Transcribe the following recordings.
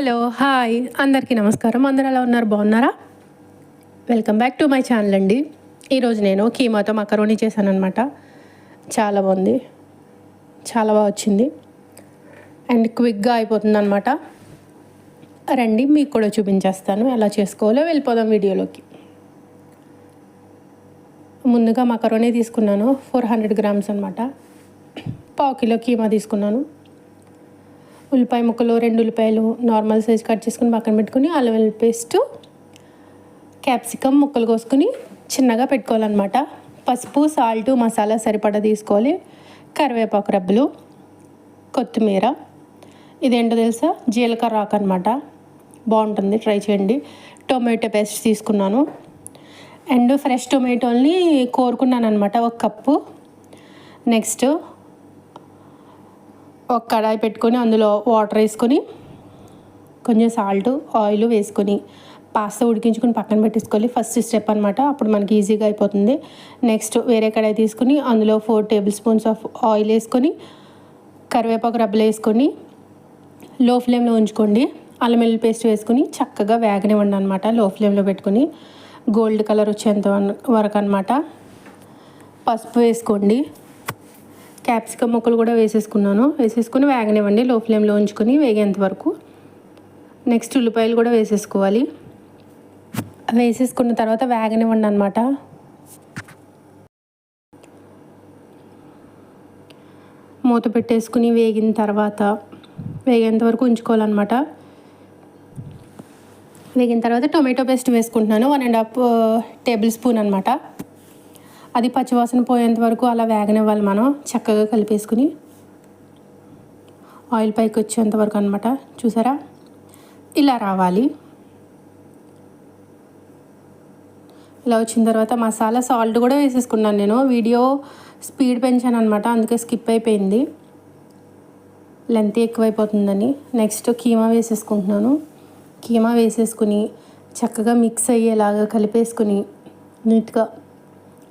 Hello hi. అందరికీ నమస్కారం. అందరు ఎలా ఉన్నారు? బాగున్నారా? Welcome back to my channel అండి. ఈరోజు నేను కీమాతో మకరోని చేశాను అనమాట చాలా బాగుంది. చాలా బాగా వచ్చింది. అండ్ క్విక్గా అయిపోతుంది అనమాట రండి మీకు కూడా చూపించేస్తాను. ఎలా చేసుకోవాలో వెళ్ళిపోదాం వీడియోలోకి. ముందుగా మకరోని తీసుకున్నాను. ఫోర్ హండ్రెడ్ గ్రామ్స్ అనమాట పావు కిలో కీమా తీసుకున్నాను. ఉల్లిపాయ ముక్కలు రెండు ఉల్లిపాయలు నార్మల్ సైజ్ కట్ చేసుకుని పక్కన పెట్టుకుని అల్లం వెల్లుల్లి పేస్ట్ క్యాప్సికమ్ ముక్కలు కోసుకుని చిన్నగా పెట్టుకోవాలన్నమాట. పసుపు సాల్ట్ మసాలా సరిపడా తీసుకోవాలి. కరివేపాకు రబ్బులు కొత్తిమీర. ఇదేంటో తెలుసా? జీలకర్ర ఆకు అనమాట బాగుంటుంది ట్రై చేయండి. టొమాటో పేస్ట్ తీసుకున్నాను. అండ్ ఫ్రెష్ టొమాటోల్ని కోరుకున్నాను అనమాట ఒక కప్పు. నెక్స్ట్ ఒక కడాయి పెట్టుకొని అందులో వాటర్ వేసుకొని కొంచెం సాల్ట్ ఆయిల్ వేసుకొని పాస్తా ఉడికించుకొని పక్కన పెట్టేసుకోవాలి. ఫస్ట్ స్టెప్ అనమాట అప్పుడు మనకి ఈజీగా అయిపోతుంది. నెక్స్ట్ వేరే కడాయి తీసుకుని అందులో four table spoons of oil వేసుకొని కరివేపాకు రబ్బలు వేసుకొని లో ఫ్లేమ్లో ఉంచుకోండి. అల్లం వెల్లుల్లి పేస్ట్ వేసుకొని చక్కగా వేగనివ్వండి అనమాట లో ఫ్లేమ్లో పెట్టుకొని గోల్డ్ కలర్ వచ్చేంత వరకు అనమాట పసుపు వేసుకోండి. క్యాప్సికమ్ ముక్కలు కూడా వేసేసుకున్నాను. వేసేసుకుని వేగనివ్వండి. లో ఫ్లేమ్లో ఉంచుకొని వేగేంత వరకు. నెక్స్ట్ ఉల్లిపాయలు కూడా వేసేసుకోవాలి. వేసేసుకున్న తర్వాత వేగనివ్వండి అనమాట మూత పెట్టేసుకుని వేగిన తర్వాత వేగేంత వరకు ఉంచుకోవాలన్నమాట. వేగిన తర్వాత టొమాటో పేస్ట్ వేసుకుంటున్నాను. One and half table spoon అనమాట అది పచ్చివాసన పోయేంత వరకు అలా వేగనివ్వాలి మనం చక్కగా కలిపేసుకుని. ఆయిల్ పైకి వచ్చేంత వరకు అనమాట చూసారా? ఇలా రావాలి. ఇలా వచ్చిన తర్వాత మసాలా సాల్ట్ కూడా వేసేసుకున్నాను నేను. వీడియో స్పీడ్ పెంచాను అనమాట అందుకే స్కిప్ అయిపోయింది. లెంత్ ఎక్కువైపోతుందని. నెక్స్ట్ కీమా వేసేసుకుంటున్నాను. కీమా వేసేసుకుని చక్కగా మిక్స్ అయ్యేలాగా కలిపేసుకుని నీట్గా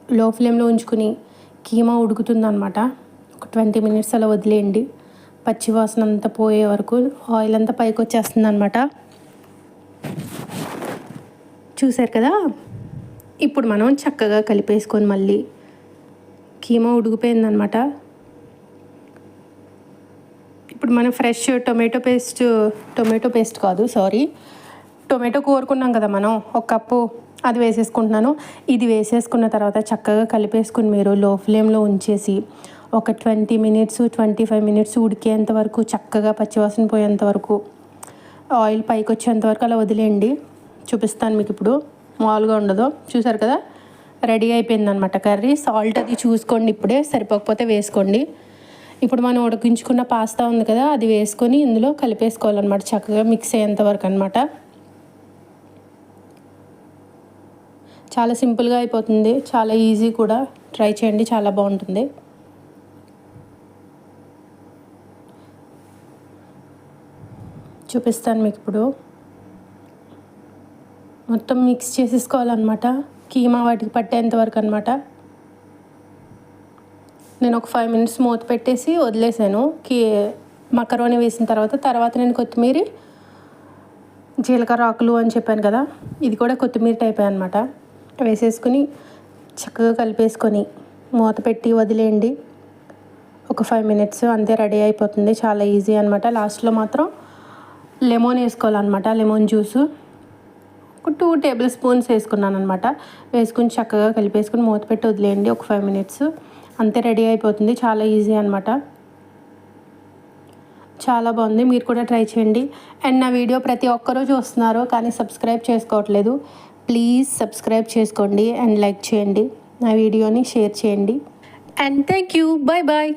లో ఫ్లేమ్లో ఉంచుకుని కీమా ఉడుకుతుందనమాట ఒక ట్వంటీ మినిట్స్ అలా వదిలేయండి. పచ్చి వాసన అంతా పోయే వరకు ఆయిల్ అంతా పైకి వచ్చేస్తుంది అనమాట చూసారు కదా? ఇప్పుడు మనం చక్కగా కలిపేసుకొని మళ్ళీ కీమా ఉడికిపోయిందనమాట ఇప్పుడు మనం fresh tomato paste tomato paste కాదు సారీ టొమాటో కోరుకున్నాం కదా మనం ఒక కప్పు అది వేసేసుకుంటున్నాను. ఇది వేసేసుకున్న తర్వాత చక్కగా కలిపేసుకుని మీరు లో ఫ్లేమ్లో ఉంచేసి ఒక twenty minutes twenty five minutes ఉడికేంత వరకు చక్కగా పచ్చివాసన పోయేంత వరకు ఆయిల్ పైకి వచ్చేంత వరకు అలా వదిలేయండి. చూపిస్తాను మీకు ఇప్పుడు. మామూలుగా ఉండదు. చూసారు కదా? రెడీ అయిపోయిందనమాట కర్రీ. సాల్ట్ అది చూసుకోండి ఇప్పుడే. సరిపోకపోతే వేసుకోండి. ఇప్పుడు మనం ఉడికించుకున్న పాస్తా ఉంది కదా అది వేసుకొని ఇందులో కలిపేసుకోవాలన్నమాట. చక్కగా మిక్స్ అయ్యేంత వరకు అనమాట చాలా సింపుల్గా అయిపోతుంది. చాలా ఈజీ కూడా. ట్రై చేయండి. చాలా బాగుంటుంది. చూపిస్తాను మీకు ఇప్పుడు. మొత్తం మిక్స్ చేసేసుకోవాలన్నమాట. కీమా వాటికి పట్టేంత వరకు అనమాట నేను ఒక ఫైవ్ మినిట్స్ మూత పెట్టేసి వదిలేసాను. కీ మకరోని వేసిన తర్వాత తర్వాత నేను కొత్తిమీర జీలకర్ర ఆకులు అని చెప్పాను కదా. ఇది కూడా కొత్తిమీర టైప్ అనమాట వేసేసుకుని చక్కగా కలిపేసుకొని మూత పెట్టి వదిలేయండి. ఒక ఫైవ్ మినిట్స్ అంతే రెడీ అయిపోతుంది. చాలా ఈజీ అనమాట లాస్ట్లో మాత్రం లెమన్ వేసుకోవాలన్నమాట. లెమన్ జ్యూసు ఒక టూ టేబుల్ స్పూన్స్ వేసుకున్నాను అనమాట వేసుకుని చక్కగా కలిపేసుకుని మూత పెట్టి వదిలేయండి. ఒక ఫైవ్ మినిట్స్ అంతే రెడీ అయిపోతుంది. చాలా ఈజీ అనమాట చాలా బాగుంది. మీరు కూడా ట్రై చేయండి. అండ్ నా వీడియో ప్రతి ఒక్కరూ చూస్తున్నారు కానీ సబ్స్క్రైబ్ చేసుకోవట్లేదు. ప్లీజ్ సబ్స్క్రైబ్ చేసుకోండి అండ్ లైక్ చేయండి. నా వీడియోని షేర్ చేయండి. And thank you bye bye